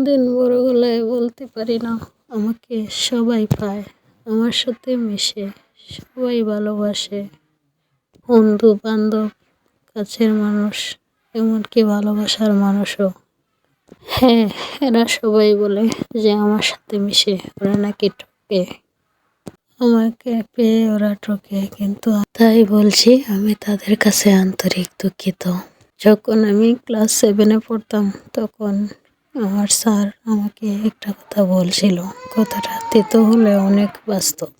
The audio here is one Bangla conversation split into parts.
কোনোদিন বড় গলায় বলতে পারি না। আমাকে সবাই পায়, আমার সাথে মিশে, সবাই ভালোবাসে। বন্ধু, বান্ধব, কাছের মানুষ, এমনকি ভালোবাসার মানুষও। হ্যাঁ এরা সবাই বলে যে আমার সাথে মিশে, ওরা নাকি ঠকে। আমাকে পেয়ে ওরা ঠকে, কিন্তু তাই বলছি, আমি তাদের কাছে আন্তরিক দুঃখিত। যখন আমি ক্লাস সেভেনে পড়তাম, তখন আমার স্যার আমাকে একটা কথা বলছিল। কথাটা তেতো হলে অনেক বাস্তব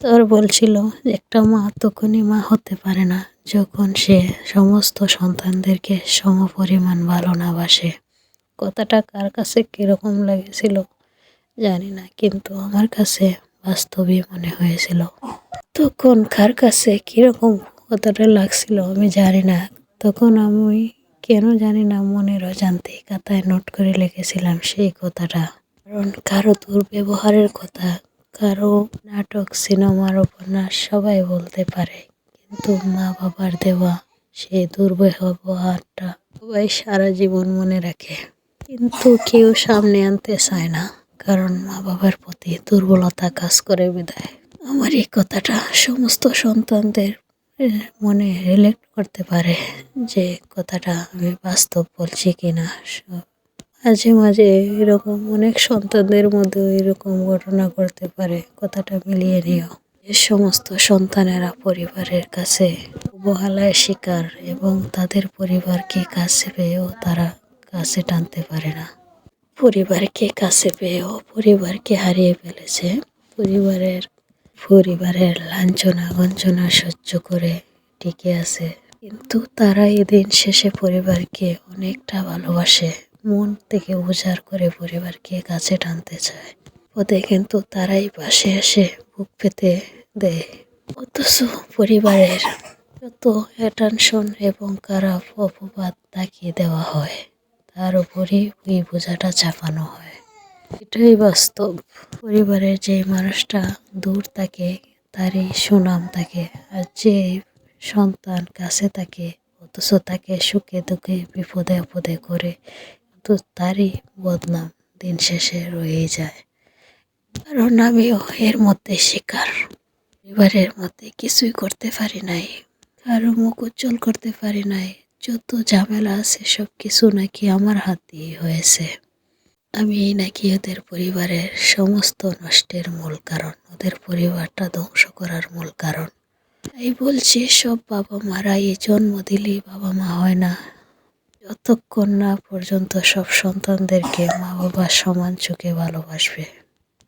স্যার বলছিল, একটা মা তখনই মা হতে পারে না যখন সে সমস্ত সন্তানদেরকে সমপরিমাণ ভালো না বাসে। কথাটা কার কাছে কীরকম লেগেছিল জানি না, কিন্তু আমার কাছে বাস্তবই মনে হয়েছিল। তখন কার কাছে কীরকম কথাটা লাগছিল আমি জানি না। তখন আমি কেন জানি না মনের অজান্তে খাতায় নোট করে লিখেছিলাম সেই কথাটা। কারণ কারও দুর্ব্যবহারের কথা, কারও নাটক, সিনেমার উপন্যাস সবাই বলতে পারে। কিন্তু মা বাবার দেওয়া সেই দুর্ব্যবহারটা সবাই সারা জীবন মনে রাখে। কিন্তু কেউ সামনে আনতে চায় না, কারণ মা বাবার প্রতি দুর্বলতা কাজ করে বিদায়। আমার এই কথাটা সমস্ত সন্তানদের মনে রিলেট করতে পারে যে কথাটা আমি বাস্তব বলছি কি কিনা। মাঝে মাঝে এরকম অনেক সন্তানদের মধ্যেও এরকম ঘটনা ঘটতে পারে, কথাটা মিলিয়ে নিও। যে সমস্ত সন্তানেরা পরিবারের কাছে অবহেলায় শিকার এবং তাদের পরিবারকে কাছে পেয়েও তারা কাছে টানতে পারে না। পরিবারকে কাছে পেয়েও পরিবারকে হারিয়ে ফেলেছে। পরিবারের পরিবারের লাঞ্ছনা গঞ্জনা সহ্য করে টিকে আছে। কিন্তু তারা এদিন শেষে পরিবারকে অনেকটা ভালোবাসে। মন থেকে উজাড় করে পরিবারকে কাছে টানতে চায়। ওদের কিন্তু তারাই পাশে এসে বুক পেতে দেয়। অথচ পরিবারের যত অ্যাটেনশন এবং খারাপ অপবাদ তাকিয়ে দেওয়া হয়, তার উপরই ওই বোঝাটা চাপানো হয়। এটাই বাস্তব। পরিবারের যে মানুষটা দূর থাকে, তারই সুনাম থাকে আর যে সন্তান কাছে থাকে, অথচ তাকে সুখে দুঃখে বিপদে আপদে করে, কিন্তু তারই বদনাম দিন শেষে রয়ে যায়। কারণ আমিও এর মধ্যে শিকার। পরিবারের মধ্যে কিছুই করতে পারি নাই, কারও মুখ উজ্জ্বল করতে পারি নাই, যত ঝামেলা আছে সব কিছু নাকি আমার হাত দিয়ে হয়েছে। আমি নাকি ওদের পরিবারের সমস্ত নষ্টের মূল কারণ। ওদের পরিবারটা ধ্বংস করার মূল কারণ। তাই বলছি, সব বাবা মারা এই জন্ম দিলেই বাবা মা হয় না। যতক্ষণ না পর্যন্ত সব সন্তানদেরকে মা বাবা সমান চোখে ভালোবাসবে।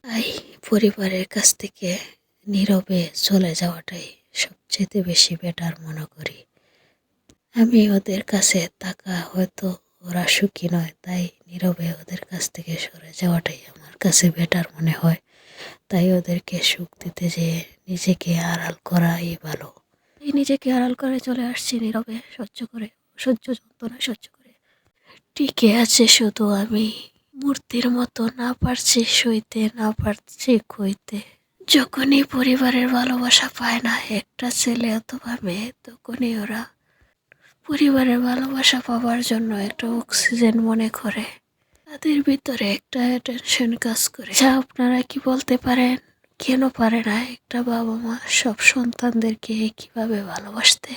তাই পরিবারের কাছ থেকে নীরবে চলে যাওয়াটাই সবচেয়ে বেশি বেটার মনে করি। আমি ওদের কাছে থাকা হয়তো ওরা সুখী নয়, তাই নীরবে ওদের কাছ থেকে সরে যাওয়াটাই আমার কাছে বেটার মনে হয়। তাই ওদেরকে সুখ দিতে যে নিজেকে আড়াল করাই ভালো। এই নিজেকে আড়াল করে চলে আসছি নীরবে, সহ্য করে, সহ্য যন্ত্রণা সহ্য করে। টিকে আছে শুধু আমি, মূর্তির মতো না পারছি সইতে, না পারছি কইতে। যখনই পরিবারের ভালোবাসা পায় না, একটা ছেলে অথবা মেয়ে, তখনই ওরা পরিবারের ভালোবাসা পাওয়ার জন্য একটা অক্সিজেন মনে করে। তাদের ভিতরে একটা টেনশন কাজ করে। যা আপনারা কি বলতে পারেন? কেন পারে না? একটা বাবা মা সব সন্তানদেরকে কীভাবে ভালোবাসতে?